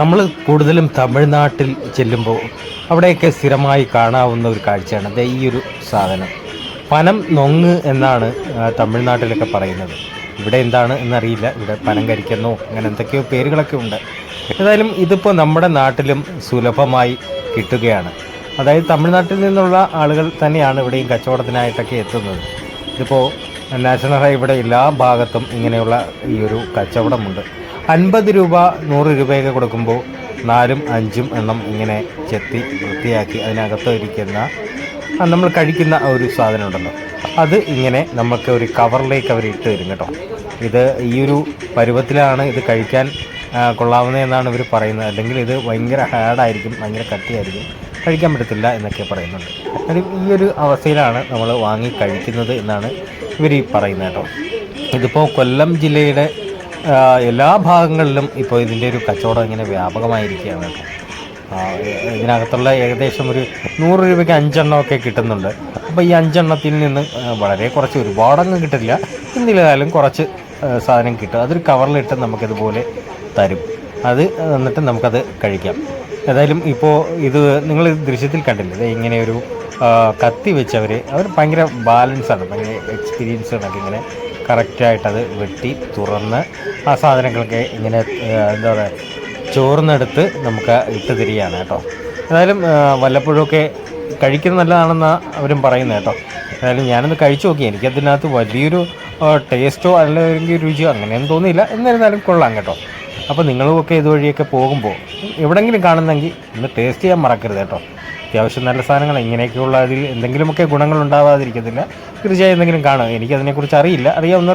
നമ്മൾ കൂടുതലും തമിഴ്നാട്ടിൽ ചെല്ലുമ്പോൾ അവിടെയൊക്കെ സ്ഥിരമായി കാണാവുന്ന ഒരു കാഴ്ചയാണ്. ദേ ഈ ഒരു സാധനം. പനം നൊങ്ങ് എന്നാണ് തമിഴ്നാട്ടിലൊക്കെ പറയുന്നത്. ഇവിടെ എന്താണ് എന്നറിയില്ല. ഇവിടെ പനം കരിക്കുന്നോ. അങ്ങനെ എന്തൊക്കെയോ പേരുകളൊക്കെ ഉണ്ട്. ഏതായാലും ഇതിപ്പോൾ നമ്മുടെ നാട്ടിലും സുലഭമായി കിട്ടുകയാണ്. അതായത് തമിഴ്നാട്ടിൽ നിന്നുള്ള ആളുകൾ തന്നെയാണ് ഇവിടെയും കച്ചവടത്തിനായിട്ടൊക്കെ എത്തുന്നത്. ഇതിപ്പോൾ നാഷണൽ ഹൈവേയുടെ എല്ലാ ഭാഗത്തും ഇങ്ങനെയുള്ള ഈ ഒരു കച്ചവടമുണ്ട്. അൻപത് രൂപ നൂറ് രൂപയൊക്കെ കൊടുക്കുമ്പോൾ നാലും അഞ്ചും എണ്ണം ഇങ്ങനെ ചെത്തി വൃത്തിയാക്കി അതിനകത്ത് ഇരിക്കുന്ന നമ്മൾ കഴിക്കുന്ന ഒരു സാധനം ഉണ്ടല്ലോ. അത് ഇങ്ങനെ നമുക്ക് ഒരു കവറിലേക്ക് അവർ ഇട്ട് തരും കേട്ടോ. ഇത് ഈ ഒരു പരുവത്തിലാണ് ഇത് കഴിക്കാൻ കൊള്ളാവുന്ന എന്നാണ് ഇവർ പറയുന്നത്. അല്ലെങ്കിൽ ഇത് ഭയങ്കര ഹാർഡായിരിക്കും ഭയങ്കര കട്ടിയായിരിക്കും കഴിക്കാൻ പറ്റത്തില്ല എന്നൊക്കെ പറയുന്നുണ്ട്. എന്നാലും ഈ ഒരു അവസ്ഥയിലാണ് നമ്മൾ വാങ്ങി കഴിക്കുന്നത് എന്നാണ് ഇവർ ഈ പറയുന്നത് കേട്ടോ. ഇതിപ്പോൾ കൊല്ലം ജില്ലയുടെ എല്ലാ ഭാഗങ്ങളിലും ഇപ്പോൾ ഇതിന്റെ ഒരു കച്ചവടം ഇങ്ങനെ വ്യാപകമായിരിക്കുകയാണ്. ഇതിനകത്തുള്ള ഏകദേശം ഒരു നൂറ് രൂപയ്ക്ക് അഞ്ചെണ്ണമൊക്കെ കിട്ടുന്നുണ്ട്. അപ്പോൾ ഈ അഞ്ചെണ്ണത്തിൽ നിന്ന് വളരെ കുറച്ച് ഒരുപാടങ്ങ് കിട്ടില്ല. എന്നിലായാലും കുറച്ച് സാധനം കിട്ടും. അതൊരു കവറിലിട്ട് നമുക്കിതുപോലെ തരും. അത് എന്നിട്ട് നമുക്കത് കഴിക്കാം. ഏതായാലും ഇപ്പോൾ ഇത് നിങ്ങൾ ദൃശ്യത്തിൽ കണ്ടില്ലേ? ഇങ്ങനെ ഒരു കത്തി വെച്ചവർ അവർ ഭയങ്കര ബാലൻസാണ് ഭയങ്കര എക്സ്പീരിയൻസ് കണക്ക് ഇങ്ങനെ കറക്റ്റായിട്ടത് വെട്ടി തുറന്ന് ആ സാധനങ്ങളൊക്കെ ഇങ്ങനെ എന്താ പറയുക ചോർന്നെടുത്ത് നമുക്ക് ഇട്ട് തിരിയാണ് കേട്ടോ. ആ, വല്ലപ്പോഴുമൊക്കെ കഴിക്കുന്നത് നല്ലതാണെന്നാണ് അവരും പറയുന്നത് കേട്ടോ. ഏതായാലും ഞാനൊന്ന് കഴിച്ചു നോക്കി. എനിക്കതിനകത്ത് വലിയൊരു ടേസ്റ്റോ അല്ലെങ്കിൽ രുചിയോ അങ്ങനെയൊന്നും തോന്നിയില്ല. എന്നിരുന്നാലും കൊള്ളാം കേട്ടോ. അപ്പോൾ നിങ്ങളുമൊക്കെ ഇതുവഴിയൊക്കെ പോകുമ്പോൾ എവിടെങ്കിലും കാണുന്നെങ്കിൽ ഒന്ന് ടേസ്റ്റ് ചെയ്യാൻ മറക്കരുത് കേട്ടോ. അത്യാവശ്യം നല്ല സാധനങ്ങൾ ഇങ്ങനെയൊക്കെയുള്ള അതിൽ എന്തെങ്കിലുമൊക്കെ ഗുണങ്ങൾ ഉണ്ടാവാതിരിക്കത്തില്ല തീർച്ചയായും എന്തെങ്കിലും കാണും. എനിക്കതിനെക്കുറിച്ച് അറിയില്ല. അറിയാവുന്നവർ